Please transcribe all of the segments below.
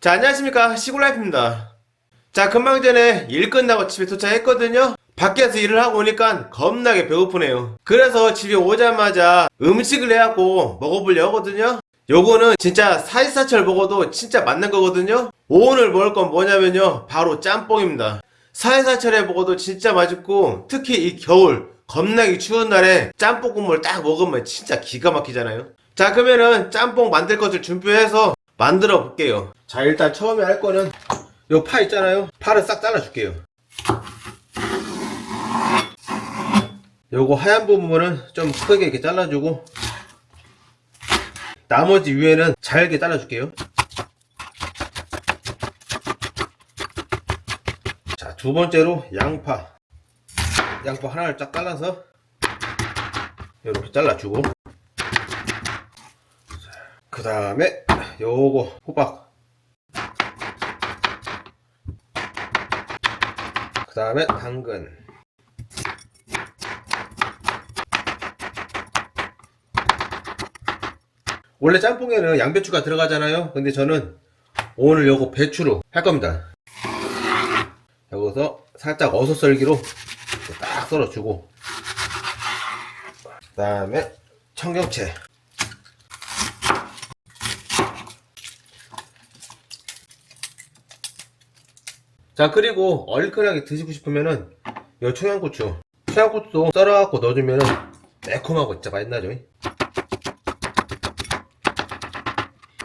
자, 안녕하십니까. 시골라이프입니다. 자, 금방 전에 일 끝나고 집에 도착했거든요. 밖에서 일을 하고 오니까 겁나게 배고프네요. 그래서 집에 오자마자 음식을 해갖고 먹어보려 하거든요. 요거는 진짜 사이사철 먹어도 진짜 맞는 거거든요. 오늘 먹을 건 뭐냐면요. 바로 짬뽕입니다. 사이사철에 먹어도 진짜 맛있고 특히 이 겨울 겁나게 추운 날에 짬뽕 국물 딱 먹으면 진짜 기가 막히잖아요. 자 그러면은 짬뽕 만들 것을 준비해서 만들어 볼게요. 자 일단 처음에 할 거는 요 파 있잖아요. 파를 싹 잘라 줄게요. 요거 하얀 부분은 좀 크게 이렇게 잘라주고 나머지 위에는 잘게 잘라줄게요. 자, 두 번째로 양파. 양파 하나를 쫙 잘라서 이렇게 잘라주고 그 다음에 요거 호박. 그 다음에 당근. 원래 짬뽕에는 양배추가 들어가잖아요. 근데 저는 오늘 요거 배추로 할 겁니다. 여기서 살짝 어슷썰기로 이렇게 딱 썰어주고. 그 다음에 청경채 자 그리고 얼큰하게 드시고 싶으면은 요 청양고추. 청양고추도 썰어갖고 넣어주면은 매콤하고 진짜 맛있나죠?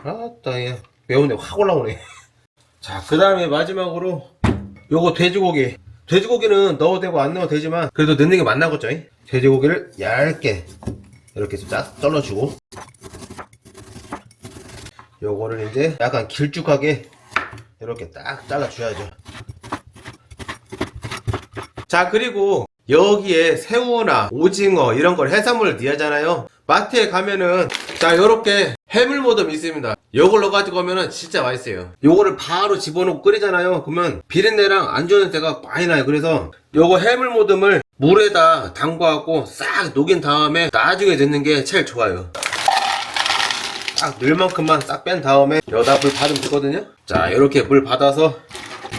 아따 예 매운데 확 올라오네. 자그 다음에 마지막으로 요거 돼지고기. 돼지고기는 넣어도 되고 안 넣어도 되지만 그래도 넣는 게 맞나겠죠? 돼지고기를 얇게 이렇게 쫙 썰어주고. 요거를 이제 약간 길쭉하게 이렇게 딱 잘라줘야죠 자 그리고 여기에 새우나 오징어 이런 걸 해산물을 넣잖아요. 마트에 가면은 자 요렇게 해물 모듬 있습니다. 요걸 넣어가지고 하면은 진짜 맛있어요. 요거를 바로 집어넣고 끓이잖아요. 그러면 비린내랑 안 좋은 냄새가 많이 나요. 그래서 요거 해물 모듬을 물에다 담궈갖고 싹 녹인 다음에 나중에 넣는 게 제일 좋아요. 딱 넣을 만큼만 싹 뺀 다음에 여기다 물 받으면 되거든요. 자 이렇게 물 받아서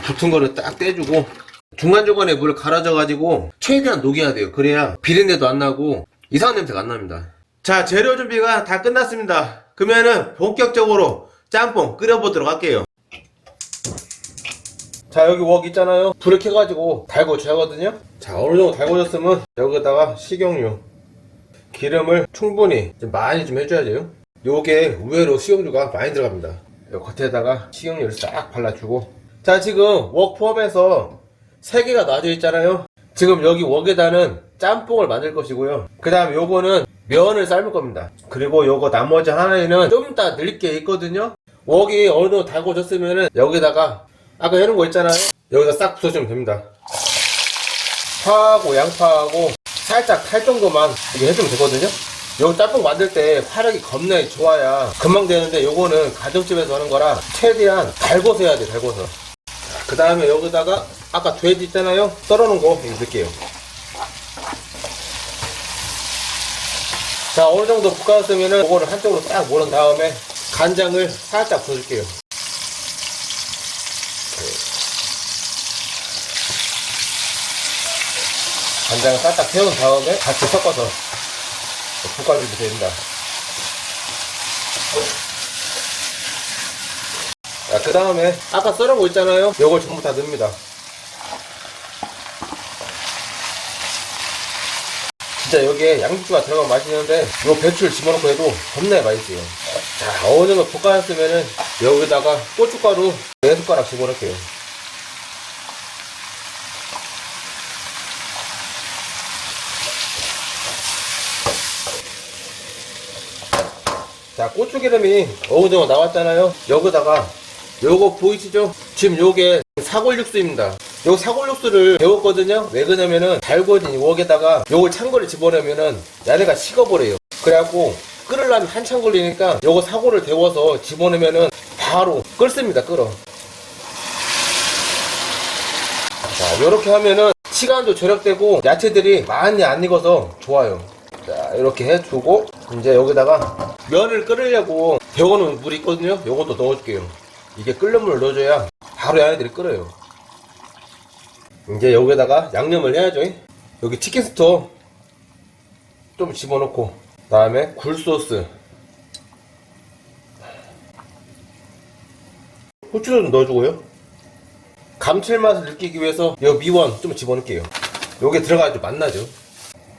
붙은 거를 딱 떼주고 중간중간에 물을 갈아줘가지고 최대한 녹여야 돼요. 그래야 비린내도 안 나고 이상한 냄새가 안 납니다. 자 재료 준비가 다 끝났습니다. 그러면은 본격적으로 짬뽕 끓여보도록 할게요. 자 여기 웍 있잖아요. 불을 켜가지고 달궈줘야 하거든요. 자 어느 정도 달궈졌으면 여기다가 식용유 기름을 충분히 좀 많이 좀 해줘야 돼요. 요게 의외로 식용유가 많이 들어갑니다. 요 겉에다가 식용유를 싹 발라주고. 자 지금 웍 포함해서 3개가 놔져 있잖아요. 지금 여기 웍에다는 짬뽕을 만들 것이고요. 그 다음 요거는 면을 삶을 겁니다. 그리고 요거 나머지 하나에는 좀 이따 넣을 게 있거든요. 웍이 어느 정도 달궈졌으면은 여기다가 아까 해놓은 거 있잖아요. 여기다 싹 부숴주면 됩니다. 파하고 양파하고 살짝 탈 정도만 이렇게 해주면 되거든요. 요거 짬뽕 만들 때 화력이 겁나게 좋아야 금방 되는데 요거는 가정집에서 하는 거라 최대한 달궈서 해야 돼 달궈서. 그 다음에 여기다가 아까 돼지 있잖아요 썰어놓은 거 여기 넣을게요 자 어느 정도 볶았으면은 이거를 한쪽으로 딱 모른 다음에 간장을 살짝 부어줄게요 간장을 살짝 태운 다음에 같이 섞어서 볶아주면 됩니다 자, 그 다음에 아까 썰은 거 있잖아요. 요걸 전부 다 넣습니다. 진짜 여기에 양배추가 들어가면 맛있는데 요 배추를 집어넣고 해도 겁나게 맛있어요. 자, 어느 정도 볶아놨으면은 여기다가 고춧가루 4숟가락 집어넣을게요. 자, 고추기름이 어느 정도 나왔잖아요. 여기다가 요거 보이시죠? 지금 요게 사골육수입니다. 요 사골육수를 데웠거든요. 왜 그러냐면은 달궈진 이 웍에다가 요걸 찬 거를 집어넣으면은 야네가 식어버려요. 그래갖고 끓으려면 한참 걸리니까 요거 사골을 데워서 집어넣으면은 바로 끓습니다. 끓어. 자, 요렇게 하면은 시간도 절약되고 야채들이 많이 안 익어서 좋아요. 자, 이렇게 해주고 이제 여기다가 면을 끓이려고 데워놓은 물이 있거든요. 요것도 넣어줄게요. 이게 끓는 물을 넣어줘야 바로 얘네들이 끓어요. 이제 여기다가 양념을 해야죠. 여기 치킨 스톡 좀 집어넣고 그다음에 굴소스 후추도 좀 넣어주고요. 감칠맛을 느끼기 위해서 이 미원 좀 집어넣을게요. 요게 들어가야지 맛나죠.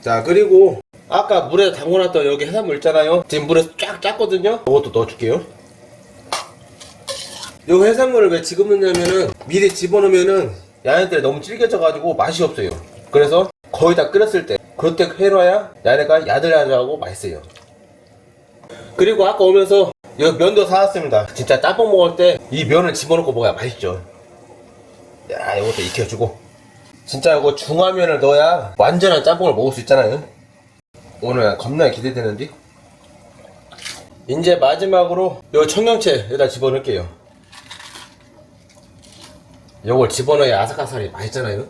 자 그리고 아까 물에 담궈놨던 여기 해산물 있잖아요. 지금 물에 쫙 짰거든요. 이것도 넣어줄게요. 요 해산물을 왜 지금 넣냐면은 미리 집어넣으면은 야네들이 너무 질겨져가지고 맛이 없어요. 그래서 거의 다 끓였을 때 그때 해놔야 야네가 야들야들하고 맛있어요. 그리고 아까 오면서 여기 면도 사왔습니다. 진짜 짬뽕 먹을 때 이 면을 집어넣고 먹어야 맛있죠. 야 이것도 익혀주고 진짜 이거 중화면을 넣어야 완전한 짬뽕을 먹을 수 있잖아요. 오늘 겁나 기대되는데. 이제 마지막으로 요 청경채 여기다 집어넣을게요. 요걸 집어넣어야 아삭아삭이 맛있잖아요.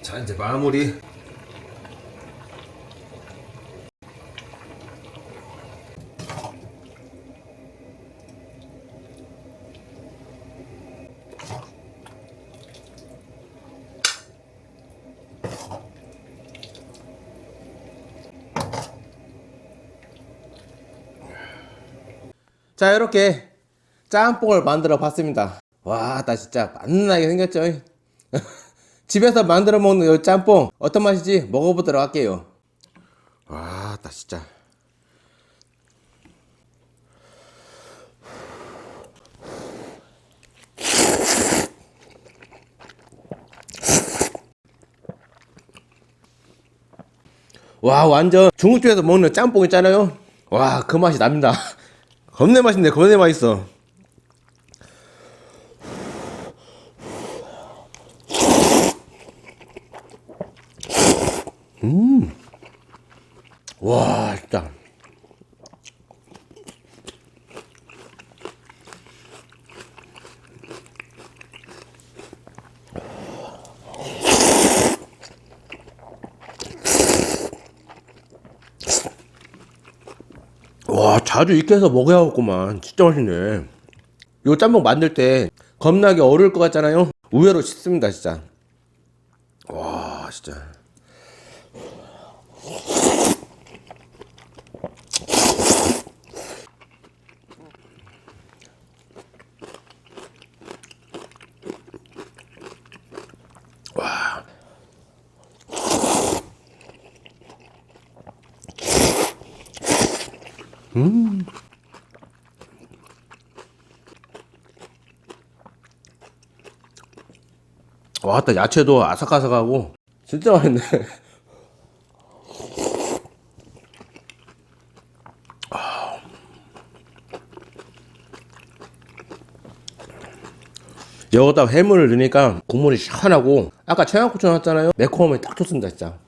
자 이제 마무리. 자 이렇게 짬뽕을 만들어 봤습니다. 와 나 진짜 맛나게 생겼죠? 집에서 만들어 먹는 이 짬뽕 어떤 맛인지 먹어보도록 할게요. 와 나 진짜. 와 완전 중국집에서 먹는 짬뽕 있잖아요? 와 그 맛이 납니다. 겁내 맛있네 겁내 맛있어 음와 진짜 와 자주 익혀서 먹어야겠구만. 진짜 맛있네. 요 짬뽕 만들 때 겁나게 어려울 것 같잖아요? 의외로 쉽습니다 진짜. 와 진짜 와따 야채도 아삭아삭하고 진짜 맛있네. 아. 여기다 해물을 넣으니까 국물이 시원하고 아까 청양고추 넣었잖아요. 매콤함이 딱 좋습니다 진짜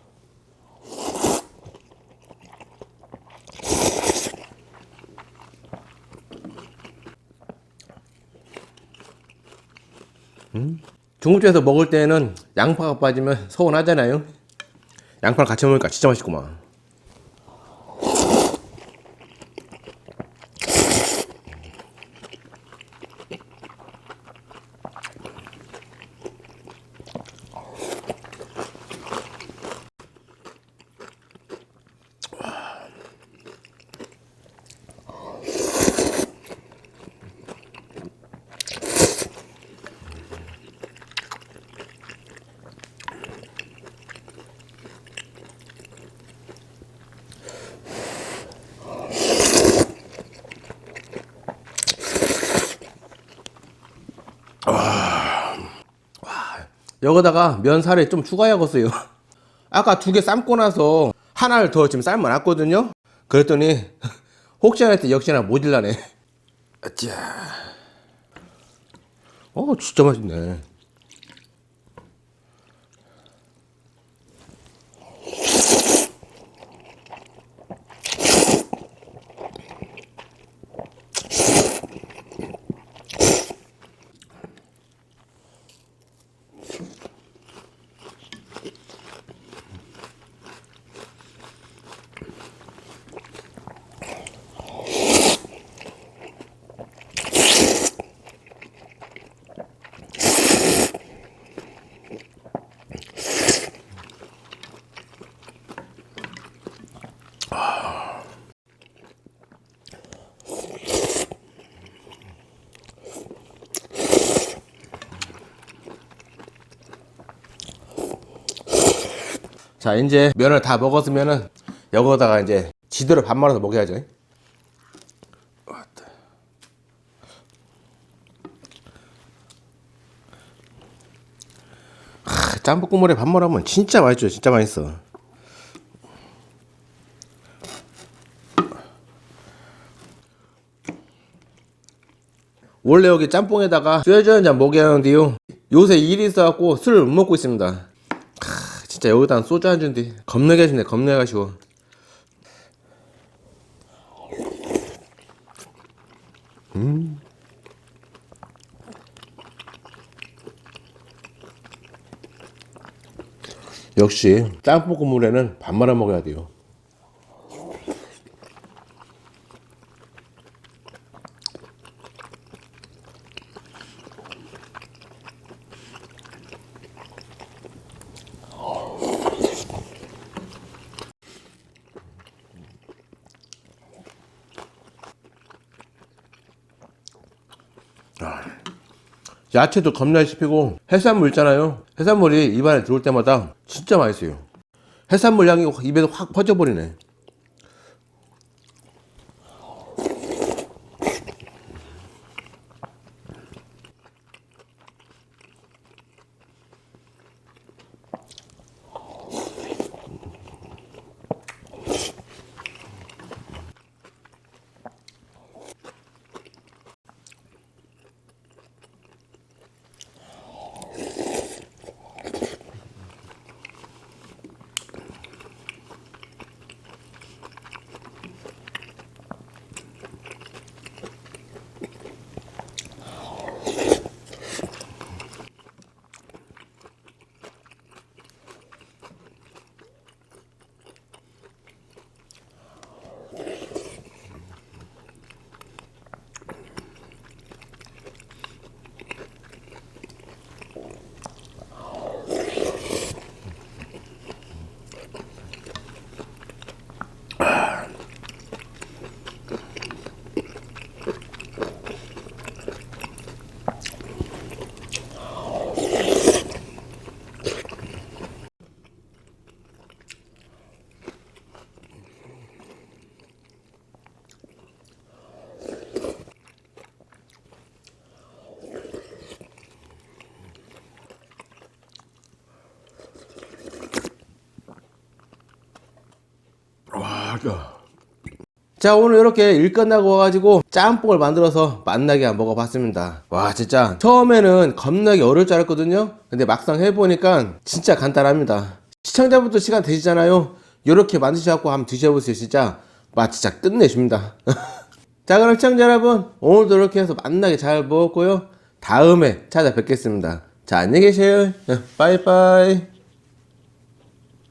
중국집에서 먹을 때는 양파가 빠지면 서운하잖아요. 양파를 같이 먹으니까 진짜 맛있구만. 여기다가 면사리 좀 추가해야겠어요. 아까 두 개 삶고 나서 하나를 더 지금 삶아놨거든요. 그랬더니 혹시나 했더니 역시나 모질라네. 자, 어 진짜 맛있네. 자 이제 면을 다 먹었으면은 여기다가 이제 지대로 밥 말아서 먹여야죠. 짬뽕국물에 밥 말아면 진짜 맛있죠. 진짜 맛있어. 원래 여기 짬뽕에다가 쇠저 한잔 먹여야 하는데요. 요새 일이 있어갖고 술을 못 먹고 있습니다. 하, 진짜 여기다 소주 한 잔인데 겁나게 하시네 겁나게 하시고. 역시 짬뽕 국물에는 밥 말아 먹어야 돼요 야채도 겁나 씹히고 해산물 있잖아요. 해산물이 입안에 들어올 때마다 진짜 맛있어요. 해산물 향이 입에서 확 퍼져버리네 와, 자 오늘 이렇게 일 끝나고 와가지고 짬뽕을 만들어서 맛나게 한번 먹어봤습니다. 와 진짜. 처음에는 겁나게 어려울 줄 알았거든요. 근데 막상 해보니까 진짜 간단합니다. 시청자분도 시간 되시잖아요. 이렇게 만드셔갖고 한번 드셔보세요 진짜. 맛 진짜 끝내줍니다. 자 그럼 시청자 여러분 오늘도 이렇게 해서 맛나게 잘 먹었고요. 다음에 찾아뵙겠습니다. 자 안녕히 계세요. 빠이빠이